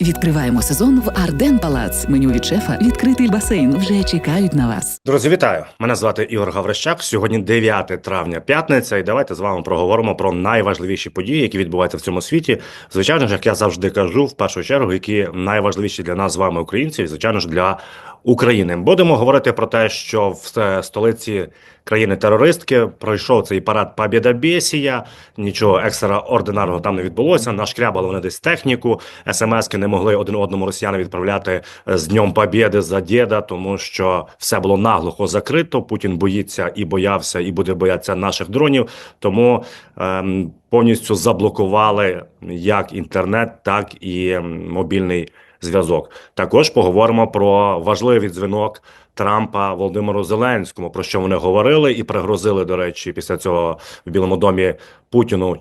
Відкриваємо сезон в Арден Палац. Меню від шефа, відкритий басейн. Вже чекають на вас. Друзі, вітаю! Мене звати Ігор Гаврищак. Сьогодні 9 травня, п'ятниця, і давайте з вами проговоримо про найважливіші події, які відбуваються в цьому світі. Звичайно ж, як я завжди кажу, в першу чергу, які найважливіші для нас з вами, українців, звичайно ж для України. Будемо говорити про те, що в е, столиці країни-терористки пройшов цей парад Побєдобєсія, нічого екстраординарного там не відбулося. Нашкрябали вони десь техніку. СМСки не могли один одному росіяни відправляти е, з Днем Побєди за діда, тому що все було наглухо закрито. Путін боїться і боявся, і буде боятися наших дронів. Тому ем, повністю заблокували як інтернет, так і ем, мобільний зв'язок. Також поговоримо про важливий дзвінок Трампа Володимиру Зеленському, про що вони говорили і пригрозили, до речі, після цього в Білому домі Путіну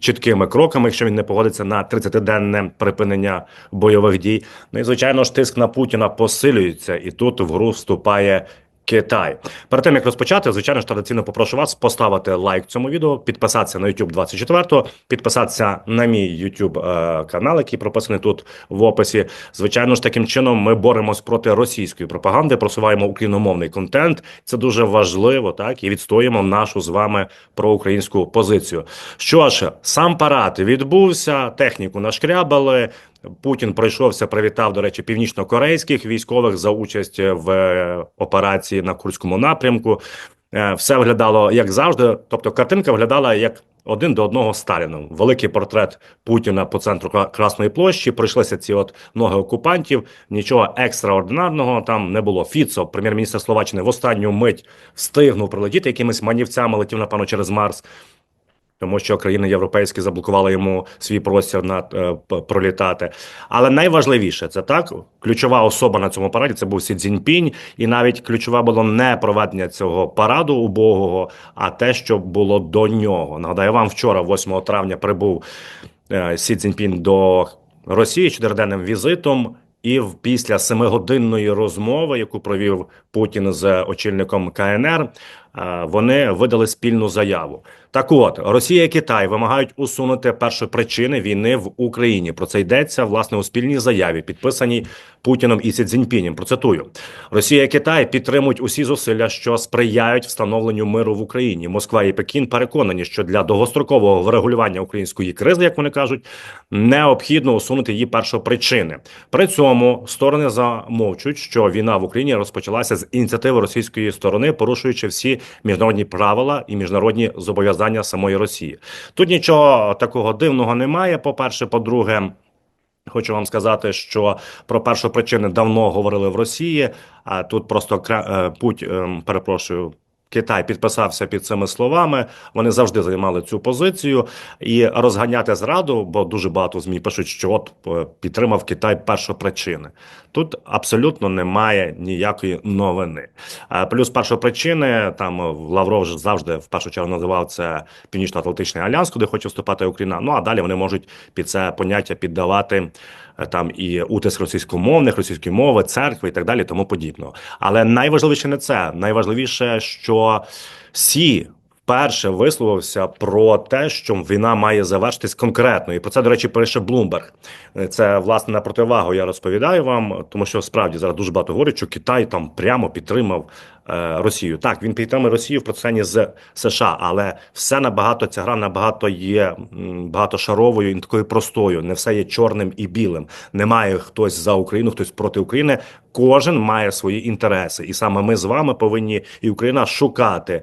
чіткими кроками, якщо він не погодиться на 30-денне припинення бойових дій. Ну і звичайно ж, тиск на Путіна посилюється, і тут в гру вступає. Китай. Перед тим як розпочати, звичайно ж традиційно попрошу вас поставити лайк цьому відео, підписатися на YouTube 24, підписатися на мій YouTube е, канал, який прописаний тут в описі. Звичайно ж, таким чином ми боремось проти російської пропаганди, просуваємо україномовний контент. Це дуже важливо, так і відстоїмо нашу з вами проукраїнську позицію. Що ж, сам парад відбувся, техніку нашкрябали. Путін пройшовся, привітав, до речі, північно-корейських військових за участь в е, операції на Курському напрямку. Е, Все виглядало як завжди. Тобто, картинка виглядала як один до одного Сталіном. Великий портрет Путіна по центру Кра- Красної площі. Прийшлися ці от ноги окупантів. Нічого екстраординарного там не було. Фіцо, прем'єр-міністр Словаччини, в останню мить встигнув прилетіти якимись манівцями, летів напевно через Марс. Тому що країни європейські заблокували йому свій простір на е, пролітати. Але найважливіше це так. Ключова особа на цьому параді це був Сі Цзіньпінь, і навіть ключове було не проведення цього параду убогого, а те, що було до нього. Нагадаю, вам вчора, 8 травня, прибув е, Сі Цзіньпінь до Росії чотириденним візитом. І після семигодинної розмови, яку провів Путін з очільником КНР, вони видали спільну заяву. Так от Росія і Китай вимагають усунути першопричини війни в Україні. Про це йдеться власне у спільній заяві, підписаній Путіном і Сі Цзіньпінем. Процитую: Росія і Китай підтримують усі зусилля, що сприяють встановленню миру в Україні. Москва і Пекін переконані, що для довгострокового врегулювання української кризи, як вони кажуть, необхідно усунути її першопричини. При цьому сторони замовчують, що війна в Україні розпочалася з ініціативи російської сторони, порушуючи всі міжнародні правила і міжнародні зобов'язання самої Росії. Тут нічого такого дивного немає. По перше, по-друге. Хочу вам сказати, що про першу причину давно говорили в Росії. А тут просто е, путь, ем, перепрошую. Китай підписався під цими словами. Вони завжди займали цю позицію і розганяти зраду, бо дуже багато змі пишуть, що от е, підтримав Китай першопричини. Тут абсолютно немає ніякої новини. А плюс першопричини там е, Лавров завжди в першу чергу називав це Північно-Атлантичний альянс, куди хоче вступати Україна. Ну а далі вони можуть під це поняття піддавати е, там і утиск російськомовних, російської мови, церкви і так далі, тому подібного. Але найважливіше не це. Найважливіше, що Сі вперше висловився про те, що війна має завершитись конкретно, і про це, до речі, пише Блумберг. Це власне на противагу. Я розповідаю вам, тому що справді зараз дуже багато говорять, що Китай там прямо підтримав е, Росію. Так, він підтримує Росію в процесі з США, але все набагато ця гра набагато є багатошаровою і такою простою. Не все є чорним і білим. Немає хтось за Україну, хтось проти України. Кожен має свої інтереси, і саме ми з вами повинні і Україна шукати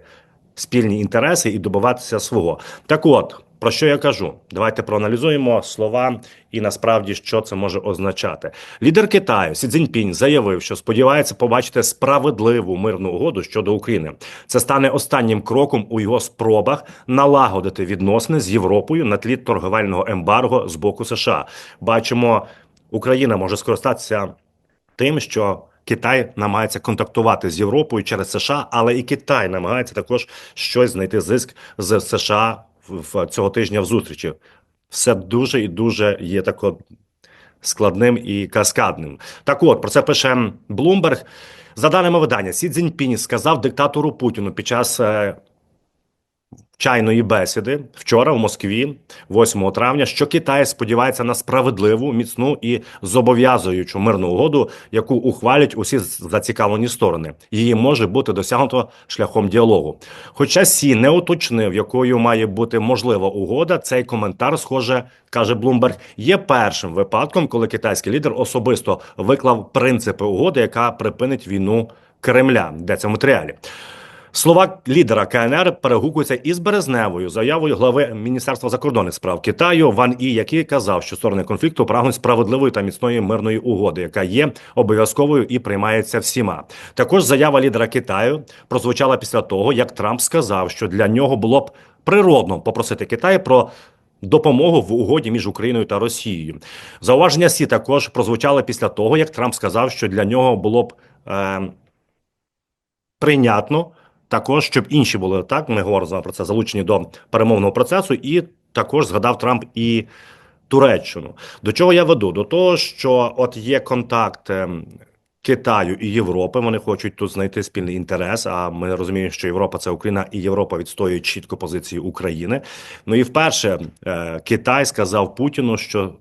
спільні інтереси і добиватися свого. Так от. Про що я кажу? Давайте проаналізуємо слова і насправді що це може означати. Лідер Китаю Сі Цзіньпінь заявив, що сподівається побачити справедливу мирну угоду щодо України. Це стане останнім кроком у його спробах налагодити відносини з Європою на тлі торговельного ембарго з боку США. Бачимо, Україна може скористатися тим, що Китай намагається контактувати з Європою через США, але і Китай намагається також щось знайти зиск з США в, цього тижня в зустрічі. Все дуже і дуже є тако складним і каскадним. Так от про це пише Блумберг. За даними видання, Сі Цзіньпінь сказав диктатору Путіну під час е, чайної бесіди вчора в Москві, 8 травня, що Китай сподівається на справедливу, міцну і зобов'язуючу мирну угоду, яку ухвалять усі зацікавлені сторони. Її може бути досягнуто шляхом діалогу. Хоча Сі не уточнив, якою має бути можлива угода, цей коментар, схоже, каже Блумберг, є першим випадком, коли китайський лідер особисто виклав принципи угоди, яка припинить війну Кремля. Йдеться в матеріалі. Слова лідера КНР перегукуються із березневою заявою глави Міністерства закордонних справ Китаю Ван І, який казав, що сторони конфлікту прагнуть справедливої та міцної мирної угоди, яка є обов'язковою і приймається всіма. Також заява лідера Китаю прозвучала після того, як Трамп сказав, що для нього було б природно попросити Китай про. Допомогу в угоді між Україною та Росією. Зауваження Сі також прозвучали після того, як Трамп сказав, що для нього було б е, прийнятно також, щоб інші були так. Ми говоримо про це залучені до перемовного процесу, і також згадав Трамп і Туреччину. До чого я веду? До того, що от є контакт. ем, Китаю і Європи вони хочуть тут знайти спільний інтерес. А ми розуміємо, що Європа це Україна, і Європа відстоюють чітко позиції України. Ну і вперше е, Китай сказав Путіну, що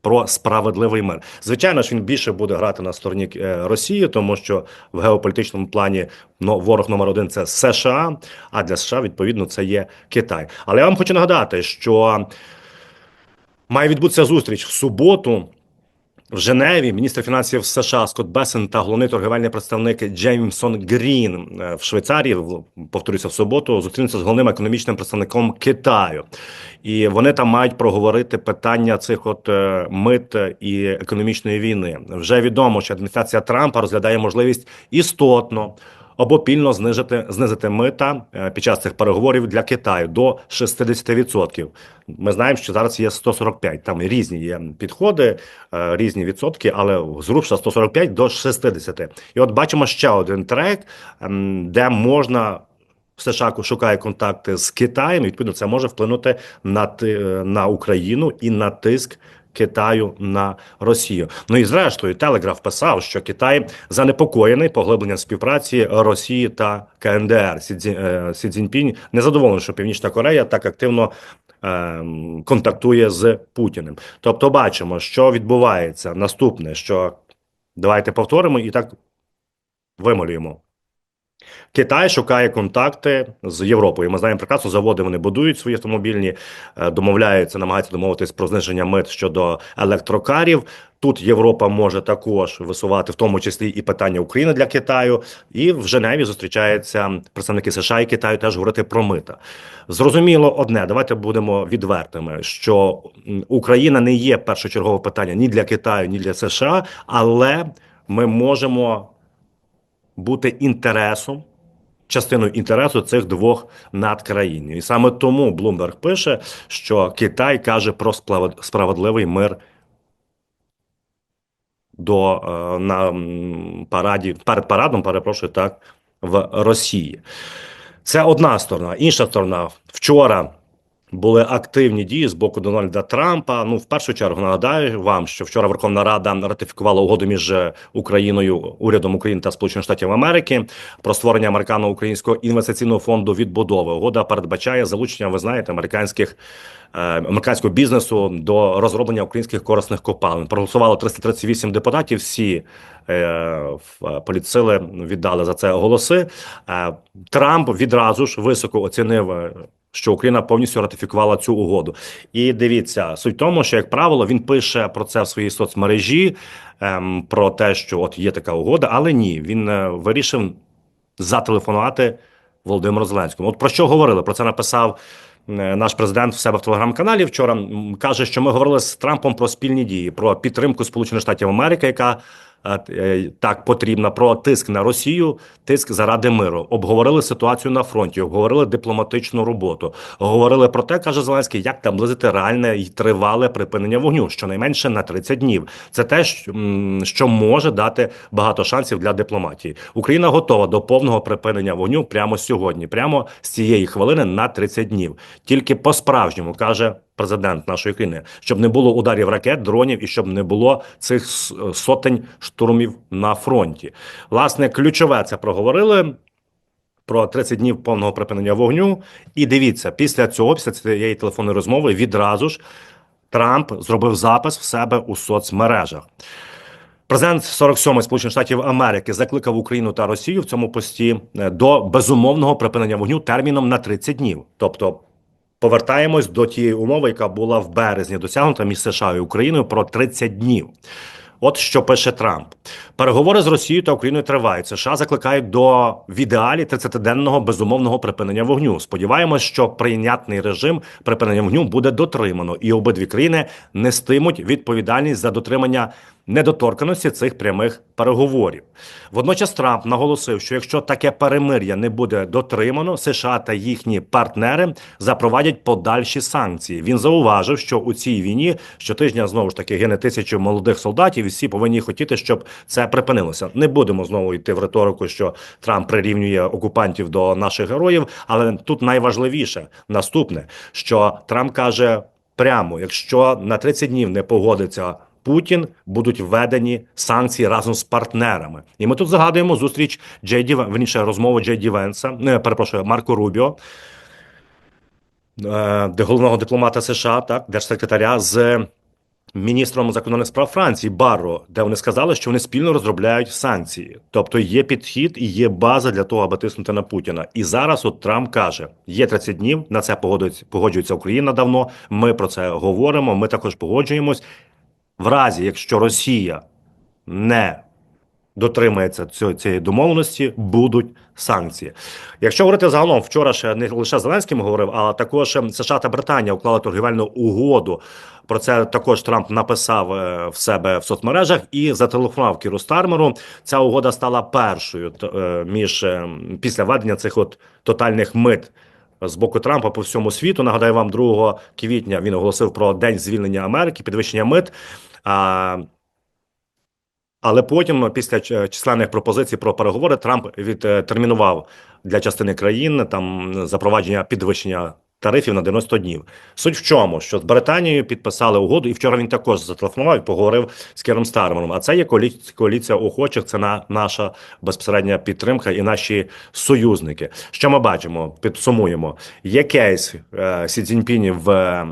про справедливий мир. Звичайно ж, він більше буде грати на стороні е, Росії, тому що в геополітичному плані ну, ворог номер один це США. А для США відповідно це є Китай. Але я вам хочу нагадати, що має відбутися зустріч в суботу. В Женеві міністр фінансів США Скотт Бесен та головний торгівельний представник Джеймсон Грін е, в Швейцарії, повторюся, в суботу зустрінуться з головним економічним представником Китаю, і вони там мають проговорити питання цих от е, мит і економічної війни. Вже відомо, що адміністрація Трампа розглядає можливість істотно. Обопільно знижити знизити мита е, під час цих переговорів для Китаю до 60%. Ми знаємо, що зараз є 145, Там різні є підходи, е, різні відсотки, але зрубша 145 до 60. І от бачимо ще один трек, ем, де можна. США шукає контакти з Китаєм. і, Відповідно, це може вплинути на е, на Україну і на тиск Китаю на Росію. Ну і зрештою, Телеграф писав, що Китай занепокоєний поглибленням співпраці Росії та КНДР. Сі, е, Цзіньпінь не задоволений, що Північна Корея так активно ем, контактує з Путіним. Тобто, бачимо, що відбувається. Наступне, що давайте повторимо і так вималюємо. Китай шукає контакти з Європою. Ми знаємо прекрасно, заводи вони будують свої автомобільні, е, домовляються, намагаються домовитись про зниження мит щодо електрокарів. Тут Європа може також висувати, в тому числі і питання України для Китаю. І в Женеві зустрічаються представники США і Китаю теж говорити про мита. Зрозуміло одне, давайте будемо відвертими, що Україна не є першочергове питання ні для Китаю, ні для США, але ми можемо бути інтересом, частиною інтересу цих двох надкраїн. І саме тому Блумберг пише, що Китай каже про справедливий мир до е, на параді перед парадом, перепрошую так, в Росії. Це одна сторона. Інша сторона вчора. Були активні дії з боку Дональда Трампа. Ну, в першу чергу нагадаю вам, що вчора Верховна Рада ратифікувала угоду між е, Україною, урядом України та Сполучених Штатів Америки про створення американо-українського інвестиційного фонду відбудови. Угода передбачає залучення, ви знаєте, американських е, американського бізнесу до розроблення українських корисних копалин. Проголосувало 338 депутатів. Всі е, в політсили віддали за це голоси. Е, Трамп відразу ж високо оцінив. Що Україна повністю ратифікувала цю угоду, і дивіться, суть в тому, що як правило він пише про це в своїй соцмережі, ем, про те, що от є така угода, але ні, він е, вирішив зателефонувати Володимиру Зеленському. От про що говорили? Про це написав е, наш президент в себе в телеграм-каналі вчора. Каже, що ми говорили з Трампом про спільні дії, про підтримку Сполучених Штатів Америки, яка так потрібна, про тиск на Росію, тиск заради миру. Обговорили ситуацію на фронті, обговорили дипломатичну роботу. Говорили про те, каже Зеленський, як наблизити реальне і тривале припинення вогню, щонайменше на 30 днів. Це те, що може дати багато шансів для дипломатії. Україна готова до повного припинення вогню прямо сьогодні, прямо з цієї хвилини на 30 днів. Тільки по справжньому каже президент нашої країни, щоб не було ударів ракет, дронів і щоб не було цих сотень штурмів на фронті. Власне, ключове це проговорили. про 30 днів повного припинення вогню. І дивіться, після цього, після цієї телефонної розмови, відразу ж Трамп зробив запис в себе у соцмережах. Президент 47 Сполучених Штатів Америки закликав Україну та Росію в цьому пості е, до безумовного припинення вогню терміном на 30 днів. Тобто повертаємось до тієї умови, яка була в березні досягнута між США і Україною про 30 днів. От що пише Трамп: переговори з Росією та Україною тривають. США закликають до в ідеалі 30-денного безумовного припинення вогню. Сподіваємось, що прийнятний режим припинення вогню буде дотримано, і обидві країни нестимуть відповідальність за дотримання недоторканості цих прямих переговорів. Водночас Трамп наголосив, що якщо таке перемир'я не буде дотримано, США та їхні партнери запровадять подальші санкції. Він зауважив, що у цій війні щотижня знову ж таки гине тисячі молодих солдатів, і всі повинні хотіти, щоб це припинилося. Не будемо знову йти в риторику, що Трамп прирівнює окупантів до наших героїв. Але тут найважливіше наступне, що Трамп каже прямо: якщо на 30 днів не погодиться. Путін будуть введені санкції разом з партнерами, і ми тут згадуємо зустріч Джейді верніше розмову Джейді Венса, не перепрошую Марко Рубіо, е, головного дипломата США, так держсекретаря з міністром закордонних справ Франції Барро, де вони сказали, що вони спільно розробляють санкції. Тобто є підхід і є база для того, аби тиснути на Путіна. І зараз от Трамп каже: є 30 днів. На це погоджується Україна давно. Ми про це говоримо. Ми також погоджуємось. В разі, якщо Росія не дотримається цієї домовленості, будуть санкції. Якщо говорити загалом, вчора ще не лише Зеленським говорив, а також ем, США та Британія уклали торгівельну угоду. Про це також Трамп написав е, в себе в соцмережах і зателефонував Кіру Стармеру. Ця угода стала першою е, між е, після введення цих от тотальних мит з боку Трампа по всьому світу. Нагадаю вам, 2 квітня він оголосив про день звільнення Америки, підвищення мит. А, але потім, після численних пропозицій про переговори, Трамп відтермінував для частини країн там запровадження підвищення тарифів на 90 днів. Суть в чому, що з Британією підписали угоду, і вчора він також зателефонував і поговорив з Кіром Стармером. А це є коалі- коаліція охочих, це на наша безпосередня підтримка і наші союзники. Що ми бачимо? Підсумуємо. Є кейс е, Сі Цзіньпінів в. е,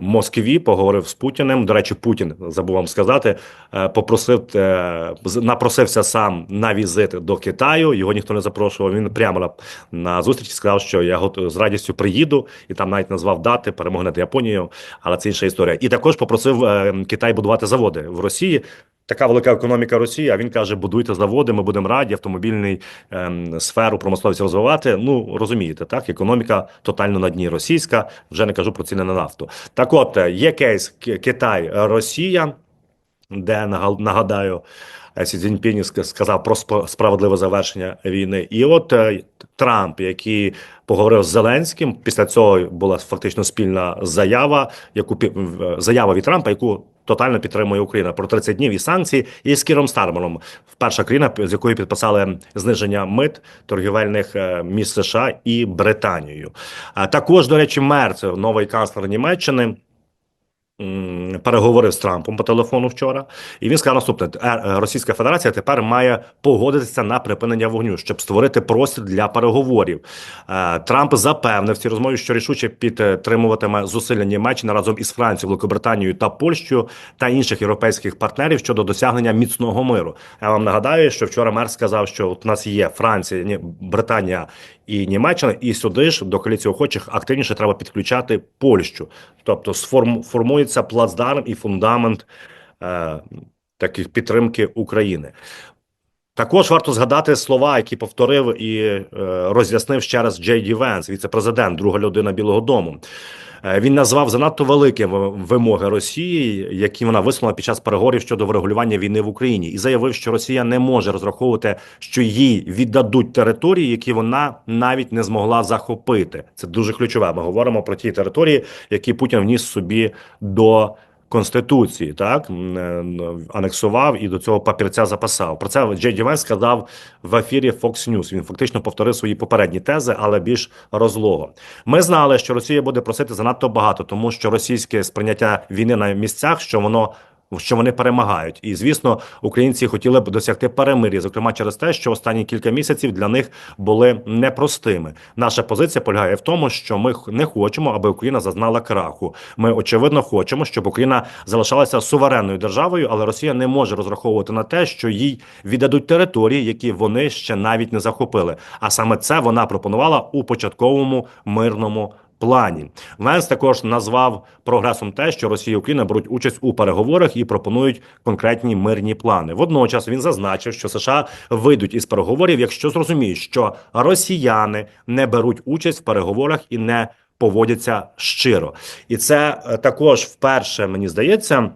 Москві поговорив з Путіним. До речі, Путін забув вам сказати, е, попросив е, напросився сам на візит до Китаю. Його ніхто не запрошував. Він прямо на, зустрічі сказав, що я з радістю приїду, і там навіть назвав дати перемоги над Японією. Але це інша історія. І також попросив е, Китай будувати заводи в Росії. Така велика економіка Росії. А він каже: будуйте заводи, ми будемо раді автомобільний ем, сферу промисловість розвивати. Ну розумієте, так економіка тотально на дні російська. Вже не кажу про ціни на нафту. Так, от е, є кейс Китай, Росія, де нагадаю. Е, Сі Цзіньпінь ск- сказав про справедливе завершення війни, і от е, Трамп, який поговорив з Зеленським, після цього була фактично спільна заява, яку пі- заява від Трампа, яку тотально підтримує Україна про 30 днів і санкції, і з Кіром Стармером, перша країна, з якою підписали зниження мит торгівельних е, між США і Британією. Також, до речі, Мерц, новий канцлер Німеччини. Переговорив з Трампом по телефону вчора, і він сказав наступне: «Е, Російська Федерація тепер має погодитися на припинення вогню, щоб створити простір для переговорів. Е, Трамп запевнив цій розмові, що рішуче підтримуватиме зусилля Німеччини разом із Францією, Великобританією та Польщею та інших європейських партнерів щодо досягнення міцного миру. Я вам нагадаю, що вчора мер сказав, що от у нас є Франція, Ні- Британія і Німеччина, і сюди ж до коаліції охочих активніше треба підключати Польщу. Тобто формується плацдарм і фундамент е, таких підтримки України. Також варто згадати слова, які повторив і е, роз'яснив ще раз Джей Ді Венс, віце-президент, друга людина Білого Дому. Е, Він назвав занадто великі вимоги Росії, які вона висунула під час переговорів щодо врегулювання війни в Україні, і заявив, що Росія не може розраховувати, що їй віддадуть території, які вона навіть не змогла захопити. Це дуже ключове. Ми говоримо про ті території, які Путін вніс собі до. Конституції так е, анексував і до цього папірця записав. Про це Джей Венс сказав в ефірі Fox News. Він фактично повторив свої попередні тези, але більш розлого. Ми знали, що Росія буде просити занадто багато, тому що російське сприйняття війни на місцях, що воно що вони перемагають. І звісно, українці хотіли б досягти перемир'я, зокрема через те, що останні кілька місяців для них були непростими. Наша позиція полягає в тому, що ми не хочемо, аби Україна зазнала краху. Ми очевидно хочемо, щоб Україна залишалася суверенною державою, але Росія не може розраховувати на те, що їй віддадуть території, які вони ще навіть не захопили. А саме це вона пропонувала у початковому мирному. Плані Венс також назвав прогресом те, що Росія і Україна беруть участь у переговорах і пропонують конкретні мирні плани. Водночас він зазначив, що США вийдуть із переговорів, якщо зрозуміють, що росіяни не беруть участь в переговорах і не поводяться щиро. І це е, також вперше мені здається.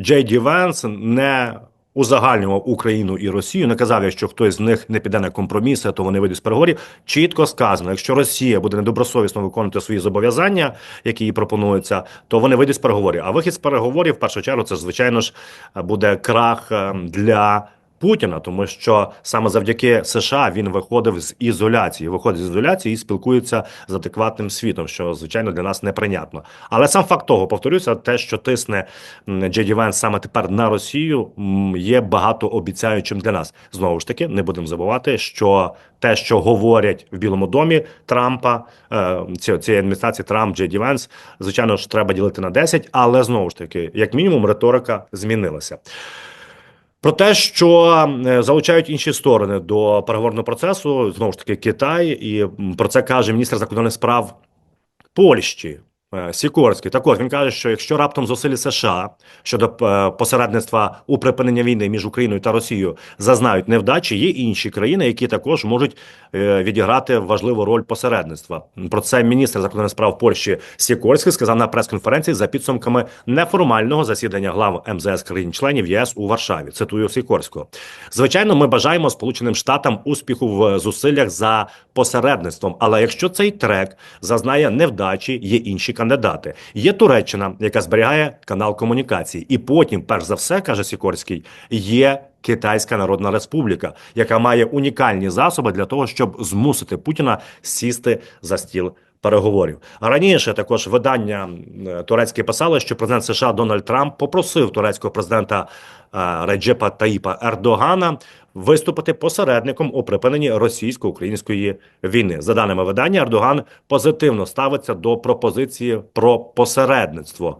Джей Ді Венс не узагальнював Україну і Росію, не казав, якщо хтось з них не піде на компроміси, то вони вийдуть з переговорів. Чітко сказано, якщо Росія буде недобросовісно виконувати свої зобов'язання, які їй пропонуються, то вони вийдуть з переговорів. А вихід з переговорів, в першу чергу, це звичайно ж буде крах е, для. Путіна, тому що саме завдяки США він виходив з ізоляції, виходить з ізоляції і спілкується з адекватним світом, що звичайно для нас неприйнятно. Але сам факт того, повторюся, те, що тисне Джеді Венс саме тепер на Росію, є багатообіцяючим для нас. Знову ж таки, не будемо забувати, що те, що говорять в Білому домі Трампа, е, цієї адміністрації Трамп, Джеді Венс, звичайно ж, треба ділити на 10, але знову ж таки, як мінімум, риторика змінилася. Про те, що е, залучають інші сторони до переговорного процесу, знову ж таки, Китай, і про це каже міністр закордонних справ Польщі. Е, Сікорський так от він каже, що якщо раптом зусилля США щодо е, посередництва у припинення війни між Україною та Росією зазнають невдачі, є інші країни, які також можуть е, відіграти важливу роль посередництва. Про це міністр закордонних справ Польщі Сікорський сказав на прес-конференції за підсумками неформального засідання глав МЗС країн-членів ЄС у Варшаві. Цитую Сікорського. Звичайно, ми бажаємо Сполученим Штатам успіху в зусиллях за посередництвом. Але якщо цей трек зазнає невдачі, є інші кандидати. Є Туреччина, яка зберігає канал комунікації, і потім, перш за все, каже Сікорський, є. Китайська Народна Республіка, яка має унікальні засоби для того, щоб змусити Путіна сісти за стіл переговорів. Раніше також видання турецьке писало, що президент США Дональд Трамп попросив турецького президента е, Реджепа Таїпа Ердогана виступити посередником у припиненні російсько-української війни. За даними видання, Ердоган позитивно ставиться до пропозиції про посередництво.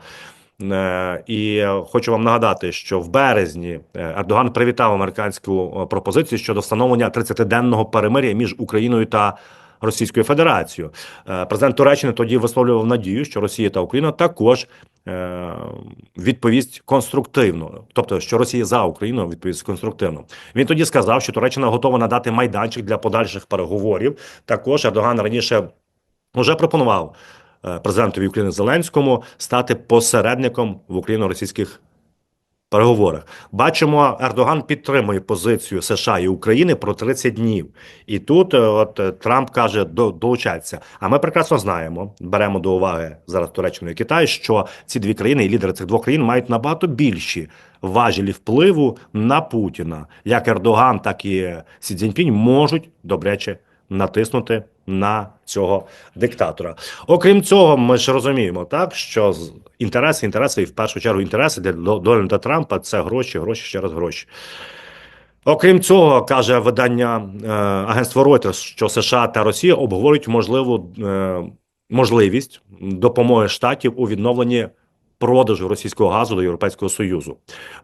Е, І хочу вам нагадати, що в березні е, Ердоган привітав американську е, пропозицію щодо встановлення 30-денного перемир'я між Україною та Російською Федерацією. Президент Туреччини тоді висловлював надію, що Росія та Україна також відповість конструктивно, тобто що Росія за Україну відповість конструктивно. Він тоді сказав, що Туреччина готова надати майданчик для подальших переговорів. Також Ердоган раніше вже пропонував е, президентові України Зеленському стати посередником в україно-російських переговорах. Бачимо, Ердоган підтримує позицію США і України про 30 днів. І тут е, от е, Трамп каже до долучаться. А ми прекрасно знаємо, беремо до уваги зараз Туреччину і Китай, що ці дві країни і лідери цих двох країн мають набагато більші важелі впливу на Путіна. Як Ердоган, так і Сі Цзіньпінь можуть добряче натиснути на цього диктатора. Окрім цього, ми ж розуміємо, так що інтереси, інтереси, і в першу чергу інтереси для Дональда Трампа це гроші, гроші, ще раз гроші. Окрім цього, каже видання е, агентство Reuters, що США та Росія обговорюють можливу е, можливість допомоги штатів у відновленні продажу російського газу до Європейського Союзу.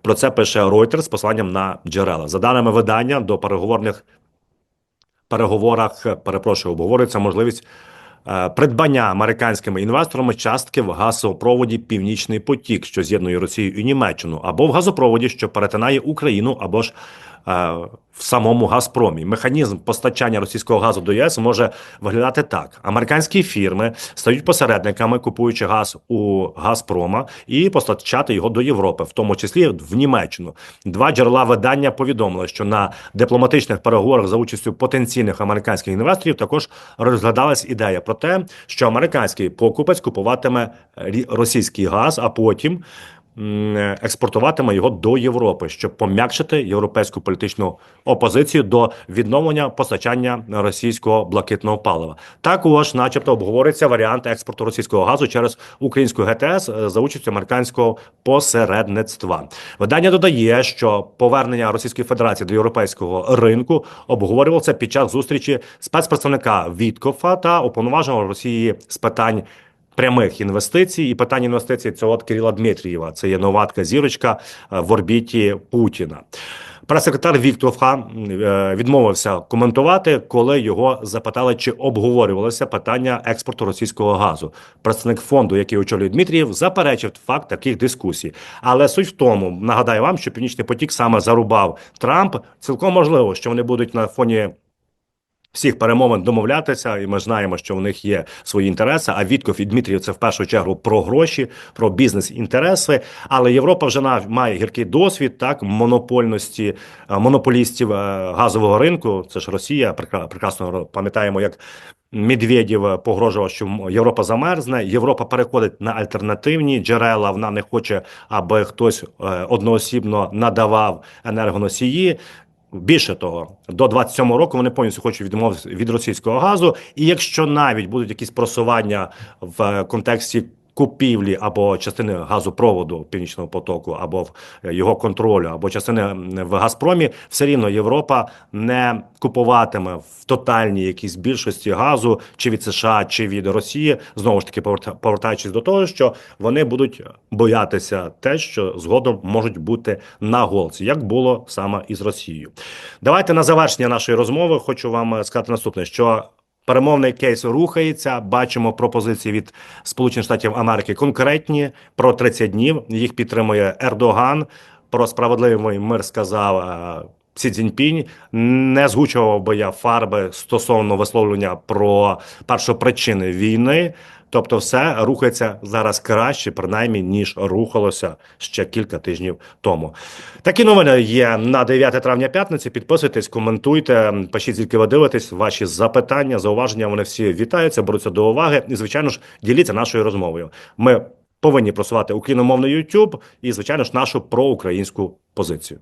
Про це пише Reuters з посиланням на джерела. За даними видання, до переговорних переговорах, перепрошую, обговорюється можливість е, придбання американськими інвесторами частки в газопроводі Північний потік, що з'єднує Росію і Німеччину, або в газопроводі, що перетинає Україну, або ж в самому Газпромі. Механізм постачання російського газу до ЄС може виглядати так: американські фірми стають посередниками, купуючи газ у Газпрома і постачати його до Європи, в тому числі в Німеччину. Два джерела видання повідомили, що на дипломатичних переговорах за участю потенційних американських інвесторів також розглядалась ідея про те, що американський покупець купуватиме російський газ, а потім експортуватиме його до Європи, щоб пом'якшити європейську політичну опозицію до відновлення постачання російського блакитного палива. Також, начебто, обговорюється варіант експорту російського газу через українську ГТС е, за участю американського посередництва. Видання додає, що повернення Російської Федерації до європейського ринку обговорювалося під час зустрічі спецпредставника Віткофа та уповноваженого Росії з питань. Прямих інвестицій і питання інвестицій це от Кирила Дмитрієва. Це є новатка зірочка е, в орбіті Путіна. Прес-секретар Віктофа е, відмовився коментувати, коли його запитали, чи обговорювалося питання експорту російського газу. Представник фонду, який очолює Дмитрієв, заперечив факт таких дискусій. Але суть в тому, нагадаю вам, що Північний потік саме зарубав Трамп. Цілком можливо, що вони будуть на фоні всіх перемовин домовлятися, і ми знаємо, що в них є свої інтереси. А Вітков і Дмитрів це в першу чергу про гроші, про бізнес-інтереси. Але Європа вже має гіркий досвід так монопольності е, монополістів е, газового ринку. Це ж Росія. Прекрасно пам'ятаємо, як. Медведєв погрожував, що Європа замерзне. Європа переходить на альтернативні джерела. Вона не хоче, аби хтось е, одноосібно надавав енергоносії. Більше того, до 27-го року вони повністю хочуть відмовитися від російського газу. І якщо навіть будуть якісь просування в е, контексті купівлі або частини газопроводу північного потоку, або в е, його контролю, або частини в Газпромі, все рівно Європа не купуватиме в тотальній якійсь більшості газу чи від США, чи від Росії. Знову ж таки, поверта- повертаючись до того, що вони будуть боятися те, що згодом можуть бути на голці, як було саме із Росією. Давайте на завершення нашої розмови хочу вам е, сказати наступне: що перемовний кейс рухається. Бачимо пропозиції від Сполучених Штатів Америки конкретні про 30 днів. Їх підтримує Ердоган. Про справедливий мир сказав. Сі Цзіньпінь не згучував би я фарби стосовно висловлення про першопричини війни. Тобто, все рухається зараз краще, принаймні, ніж рухалося ще кілька тижнів тому. Такі новини є на 9 травня п'ятниці. Підписуйтесь, коментуйте, пишіть, звідки ви дивитесь, ваші запитання, зауваження. Вони всі вітаються, беруться до уваги. І, звичайно ж, діліться нашою розмовою. Ми повинні просувати україномовний YouTube і, звичайно ж, нашу проукраїнську позицію.